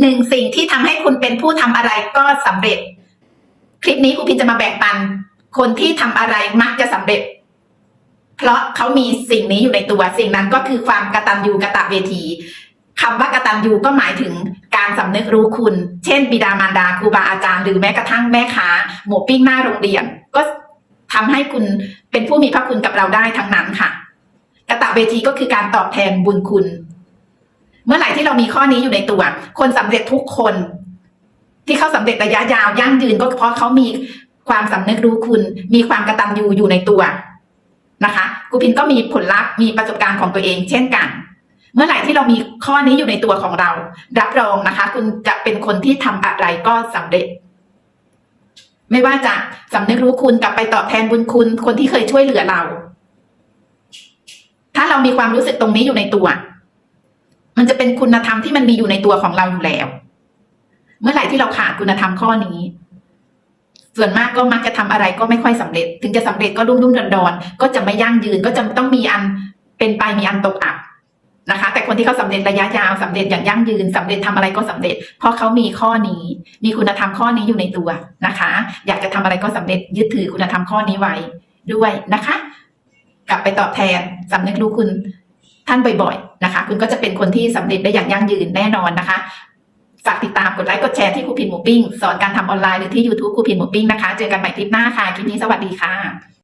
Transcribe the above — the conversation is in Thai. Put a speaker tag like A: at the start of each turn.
A: หนึ่งสิ่งที่ทำให้คุณเป็นผู้ทำอะไรก็สำเร็จ คลิปนี้ครูพินจะมาแบ่งปัน คนที่ทำอะไรมักจะสำเร็จ เพราะเขามีสิ่งนี้อยู่ในตัวสิ่งนั้นก็คือความกระตัญญูกระตะเวทีคำว่ากระตัญญูก็หมายถึงการสำนึกรู้คุณ เช่น บิดามารดาครูบาอาจารย์หรือแม้กระทั่งแม่ค้าหมูปิ้งหน้าโรงเรียน ก็ทำให้คุณเป็นผู้มีพระคุณกับเราได้ทั้งนั้นค่ะกระตะเวทีก็คือการตอบแทนบุญคุณ เมื่อไหร่ที่เรามีข้อนี้อยู่ในตัว คนสำเร็จทุกคน ที่เขาสำเร็จระยะยาวยั่งยืนก็เพราะเขามีความสำนึกรู้คุณ มีความกตัญญูอยู่ในตัวนะคะกูพินก็มีผลลัพธ์มีประสบการณ์ของตัวเอง เช่นกัน เมื่อไหร่ที่เรามีข้อนี้อยู่ในตัวของเรา รับรองนะคะ คุณจะเป็นคนที่ทำอะไรก็สำเร็จ ไม่ว่าจะสำนึกรู้คุณกลับไปตอบแทนบุญคุณ คนที่เคยช่วยเหลือเรา ถ้าเรามีความรู้สึกตรงนี้อยู่ในตัว มันจะเป็นคุณธรรมที่มันมีอยู่ในตัวของเราอยู่แล้ว เมื่อไหร่ที่เราขาดคุณธรรมข้อนี้ ส่วนมากก็มักจะทำอะไรก็ไม่ค่อยสำเร็จ ถึงจะสำเร็จก็รุ่มรุ่มดอนดอนๆก็จะไม่ยั่งยืนก็จะต้องมีอันเป็นไปมีอันตกอับนะคะ แต่คนที่เขาสำเร็จระยะยาวสำเร็จอย่างยั่งยืนสำเร็จทำอะไรก็สำเร็จ เพราะเขามีข้อนี้ มีคุณธรรมข้อนี้อยู่ในตัวนะคะ อยากจะทำอะไรก็สำเร็จยึดถือคุณธรรมข้อนี้ไว้ด้วยนะคะ กลับไปตอบแทนสำนึกรู้คุณ ท่านบ่อยๆนะคะ คุณก็จะเป็นคนที่สำเร็จได้อย่างยั่งยืนแน่นอนนะคะ ฝากติดตามกดไลค์กดแชร์ที่ครูพินหมูปิ้ง สอนการทำออนไลน์หรือที่ YouTube ครูพินหมูปิ้งนะคะ เจอกันใหม่คลิปหน้าค่ะ คลิปนี้สวัสดีค่ะ